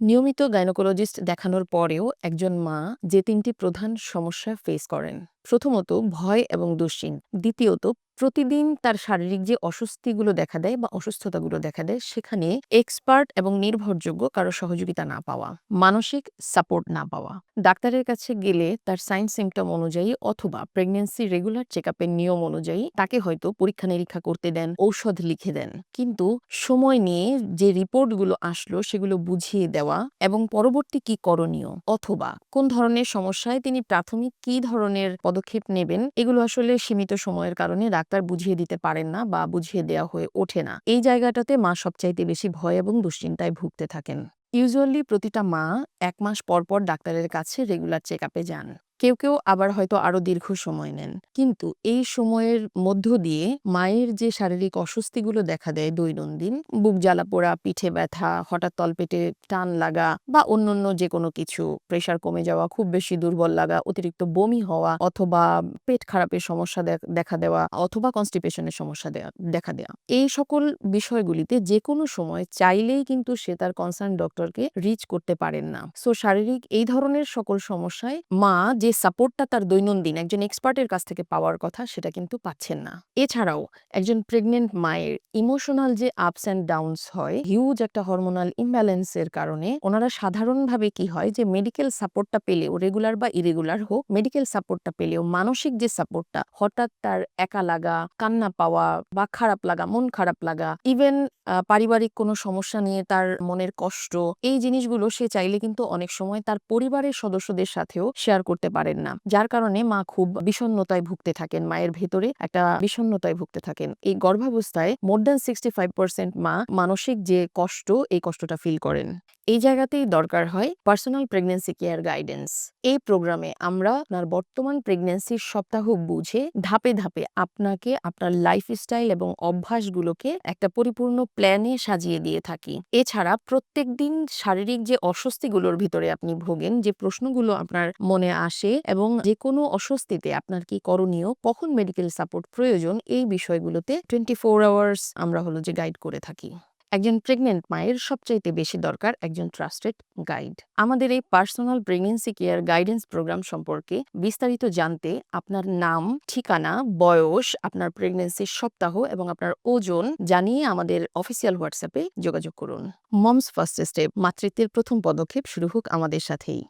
নিয়মিত গাইনোকোলজিস্ট দেখানোর পরেও একজন মা যে তিনটি প্রধান সমস্যা ফেস করেন, প্রথমত ভয় এবং দুশ্চিন দ্বিতীয়ত প্রতিদিন তার শারীরিক যে অস্বস্তিগুলো দেখা দেয় বা অসুস্থতাগুলো দেখা দেয়, সেখানে এক্সপার্ট এবং নির্ভরযোগ্য কারও সহযোগিতা না পাওয়া, মানসিক সাপোর্ট না পাওয়া। ডাক্তারের কাছে গেলে তার সাইন সিমটম অনুযায়ী অথবা প্রেগনেন্সি রেগুলার চেক নিয়ম অনুযায়ী তাকে হয়তো পরীক্ষা নিরীক্ষা করতে দেন, ঔষধ লিখে দেন। কিন্তু সময় নিয়ে যে রিপোর্টগুলো আসলো, সেগুলো বুঝিয়ে দেওয়া এবং পরবর্তী কি করণীয় অথবা কোন ধরনের সমস্যায় তিনি প্রাথমিক কি ধরনের পদক্ষেপ নেবেন, এগুলো আসলে সীমিত সময়ের কারণে ডাক্তার বুঝিয়ে দিতে পারেন না বা বুঝিয়ে দেওয়া হয়ে ওঠে না। এই জায়গাটাতে মা সবচাইতে বেশি ভয় এবং দুশ্চিন্তায় ভুগতে থাকেন। ইউজুয়ালি প্রতিটা মা এক মাস পর পর ডাক্তারের কাছে রেগুলার চেক আপে যান। কেউ কেউ আবার হয়তো আরও দীর্ঘ সময় নেন। কিন্তু এই সময়ের মধ্য দিয়ে মায়ের যে শারীরিক অস্বস্তিগুলো দেখা দেয় দৈনন্দিন, বুক জ্বালা পোড়া, পিঠে ব্যথা, হঠাৎ তলপেটে টান লাগা বা অন্যান্য যে কোনো কিছু, প্রেশার কমে যাওয়া, খুব বেশি দুর্বল লাগা, অতিরিক্ত বমি হওয়া অথবা পেট খারাপের সমস্যা দেখা দেওয়া অথবা কনস্টিপেশনের সমস্যা দেখা দেওয়া এই সকল বিষয়গুলিতে যে কোনো সময় চাইলেই কিন্তু সে তার কনসার্ন ডক্টরকে রিচ করতে পারেন না। সো শারীরিক এই ধরনের সকল সমস্যায় মা যে সাপোর্টটা তার দৈনন্দিন, একজন এক্সপার্টের কাছ থেকে পাওয়ার কথা সেটা কিন্তু পাচ্ছেন না। এছাড়াও একজন প্রেগনেন্ট মায়ের ইমোশনাল যে আপস অ্যান্ড ডাউনস হয় হিউজ একটা হরমোনাল ইমব্যালেন্সের কারণে ওনারা সাধারণভাবে কি হয় যে মেডিকেল সাপোর্টটা পেলেও রেগুলার বা ইরেগুলার হোক মেডিকেল সাপোর্টটা পেলেও মানসিক যে সাপোর্টটা হঠাৎ তার একা লাগা, কান্না পাওয়া বা খারাপ লাগা, মন খারাপ লাগা ইভেন পারিবারিক কোনো সমস্যা নিয়ে তার মনের কষ্ট, এই জিনিসগুলো সে চাইলে কিন্তু অনেক সময় তার পরিবারের সদস্যদের সাথেও শেয়ার করতে পারেন না। যার কারণে মা খুব বিষণ্ণতায় ভুগতে থাকেন। মায়ের ভেতরে একটা বিষণ্ণতায় ভুগতে থাকেন। এই গর্ভাবস্থায় more than sixty five percent মা মানসিক যে কষ্ট, এই কষ্টটা ফিল করেন। এই জায়গাতেই দরকার হয় পার্সোনাল প্রেগনেন্সি কেয়ার গাইডেন্স। এই প্রোগ্রামে আমরা আপনার বর্তমান প্রেগনেন্সির সপ্তাহ বুঝে ধাপে ধাপে আপনাকে আপনার লাইফস্টাইল এবং অভ্যাসগুলোকে একটা পরিপূর্ণ প্ল্যানে সাজিয়ে দিয়ে থাকি। এছাড়া প্রত্যেক দিন শারীরিক যে অস্বস্তিগুলোর ভিতরে আপনি ভোগেন, যে প্রশ্নগুলো আপনার মনে আসে এবং যে কোনো অস্বস্তিতে আপনার কি করণীয়, কখন মেডিকেল সাপোর্ট প্রয়োজন, এই বিষয়গুলোতে টোয়েন্টি ফোর আওয়ার্স আমরা হলো যে গাইড করে থাকি। একজন প্রেগনেন্ট মায়ের সবচাইতে বেশি দরকার একজন ট্রাস্টেড গাইড আমাদের এই personal pregnancy care guidance program সম্পর্কে বিস্তারিত জানতে আপনার নাম, ঠিকানা, বয়স, আপনার প্রেগনেন্সির সপ্তাহ এবং আপনার ওজন জানিয়ে আমাদের অফিসিয়াল হোয়াটসঅ্যাপে যোগাযোগ করুন। মমস ফার্স্ট স্টেপ মাতৃত্বের প্রথম পদক্ষেপ শুরু হোক আমাদের সাথেই।